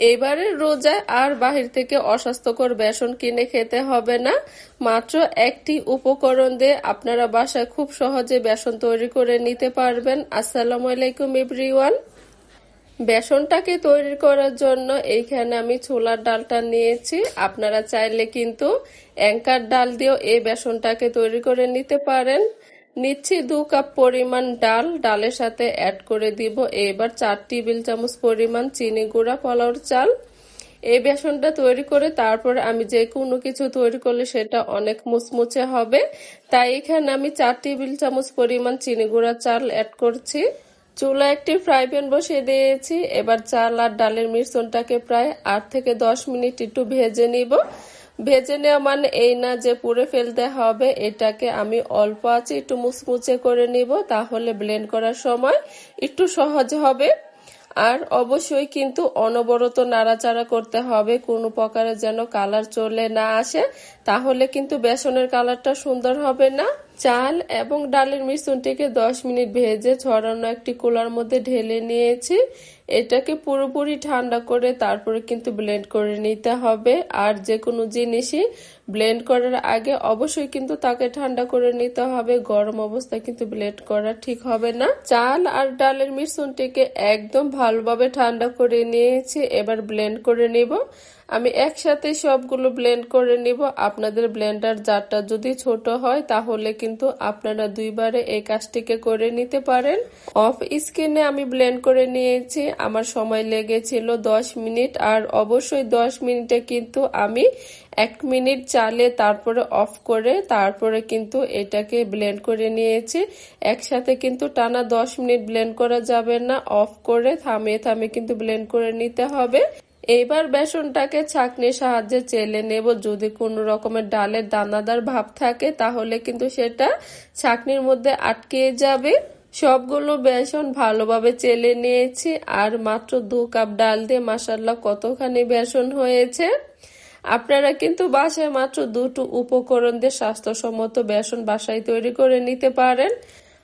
এবারে রোজায় আর বাহির থেকে অস্বাস্থ্যকর বেসন কিনে খেতে হবে না। মাত্র একটি উপকরণ দিয়ে আপনারা বাসায় খুব সহজে বেসন তৈরি করে নিতে পারবেন। আসসালামু আলাইকুম, এভরিওয়ান। বেসনটাকে তৈরি করার জন্য এইখানে আমি ছোলার ডালটা নিয়েছি। আপনারা চাইলে কিন্তু অ্যাঙ্কার ডাল দিয়েও এই বেসনটাকে তৈরি করে নিতে পারেন। নিচ্ছি দু কাপ পরিমাণ ডাল, ডালের সাথে অ্যাড করে দিব। এবার চার টেবিল চামচ পরিমাণ চিনি গুঁড়া, পোলাওর চাল। এই বেসনটা তৈরি করে তারপর আমি যে কোনো কিছু তৈরি করলে সেটা অনেক মুচমুচে হবে। তাই এখানে আমি চার টেবিল চামচ পরিমাণ চিনি গুঁড়া চাল অ্যাড করছি। চুলা একটি ফ্রাই প্যান বসিয়ে দিয়েছি। এবার চাল আর ডালের মিশ্রণটাকে প্রায় আট থেকে দশ মিনিট একটু ভেজে নিব। ভেজে নেওয়া মানে এই না যে পুড়ে ফেলতে হবে, এটাকে আমি অল্প আছে একটু মুচমুচে করে নিব, তাহলে ব্লেন্ড করার সময় একটু সহজ হবে। আর অবশ্যই কিন্তু অনবরত নাড়াচাড়া করতে হবে, কোনো প্রকারে যেন কালার চলে না আসে, তাহলে কিন্তু বেসনের কালারটা সুন্দর হবে না। চাল এবং ডালের মিশ্রণটিকে দশ মিনিট ভেজে ছড়ানো একটি কুলার মধ্যে ঢেলে নিয়েছি। এটাকে পুরোপুরি ঠান্ডা করে তারপরে কিন্তু ব্লেন্ড করে নিতে হবে। আর যে কোনো জিনিসই ব্লেন্ড করার আগে অবশ্যই কিন্তু তাকে ঠান্ডা করে নিতে হবে। গরম অবস্থায় কিন্তু ব্লেন্ড করা ঠিক হবে না। চাল আর ডালের মিশ্রণটিকে একদম ভালোভাবে ঠান্ডা করে নিয়েছি। এবার ব্লেন্ড করে নিব। আমি একসাথে সবগুলো ব্লেন্ড করে নিব। আপনাদের ব্লেন্ডার জারটা যদি ছোট হয়, তাহলে কিন্তু আপনারা দুইবারে এই কাজটিকে করে নিতে পারেন। অফ স্ক্রিনে আমি ব্লেন্ড করে নিয়েছি। আমার সময় লেগেছিল দশ মিনিট আর অবশ্যই দশ মিনিটে কিন্তু আমি এক মিনিট চালে তারপরে অফ করে তারপরে কিন্তু এটাকে ব্লেন্ড করে নিয়েছি। একসাথে কিন্তু টানা দশ মিনিট ব্লেন্ড করা যাবে না, অফ করে থামিয়ে থামিয়ে কিন্তু ব্লেন্ড করে নিতে হবে। এইবার বেসনটাকে ছাঁকনির সাহায্যে চেলে নেব। যদি কোনো রকমের ডালের দানাদার ভাব থাকে, তাহলে কিন্তু সেটা ছাঁকনির মধ্যে আটকে যাবে। সবগুলো বেসন ভালোভাবে চেলে নিয়েছি, আর মাত্র দু কাপ ডাল দিয়ে মাসাল্লা কতখানি বেসন হয়েছে। আপনারা কিন্তু বাসায় মাত্র দুটো উপকরণ দিয়ে স্বাস্থ্যসম্মত বেসন বাসায় তৈরি করে নিতে পারেন।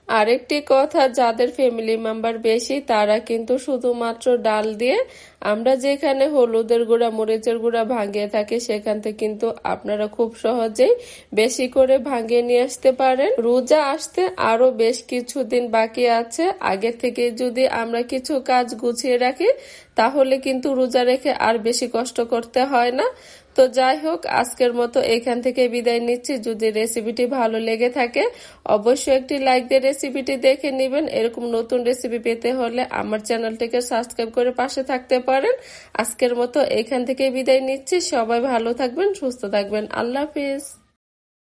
আরেকটি কথা, যাদের ফ্যামিলি মেম্বার বেশি, তারা কিন্তু শুধুমাত্র ডাল দিয়ে আমরা যেখানে হলুদের গুঁড়া, মরিচের গুঁড়া ভাঙিয়ে থাকি, সেখান থেকে কিন্তু আপনারা খুব সহজেই বেশি করে ভাঙিয়ে নিয়ে আসতে পারেন। রোজা আসতে আরও বেশ কিছুদিন বাকি আছে। আগে থেকে যদি আমরা কিছু কাজ গুছিয়ে রাখি, তাহলে কিন্তু রোজা রেখে আর বেশি কষ্ট করতে হয় না। তো যাই হোক, আজকের মতো এখান থেকে বিদায় নিচ্ছি। যদি রেসিপিটি ভালো লেগে থাকে, অবশ্যই একটি লাইক দিয়ে রেসিপিটি দেখে নেবেন। এরকম নতুন রেসিপি পেতে হলে আমার চ্যানেলটিকে সাবস্ক্রাইব করে পাশে থাকতে পারেন। আজকের মতো এখান থেকে বিদায় নিচ্ছি। সবাই ভালো থাকবেন সুস্থ থাকবেন। আল্লাহ হাফিজ।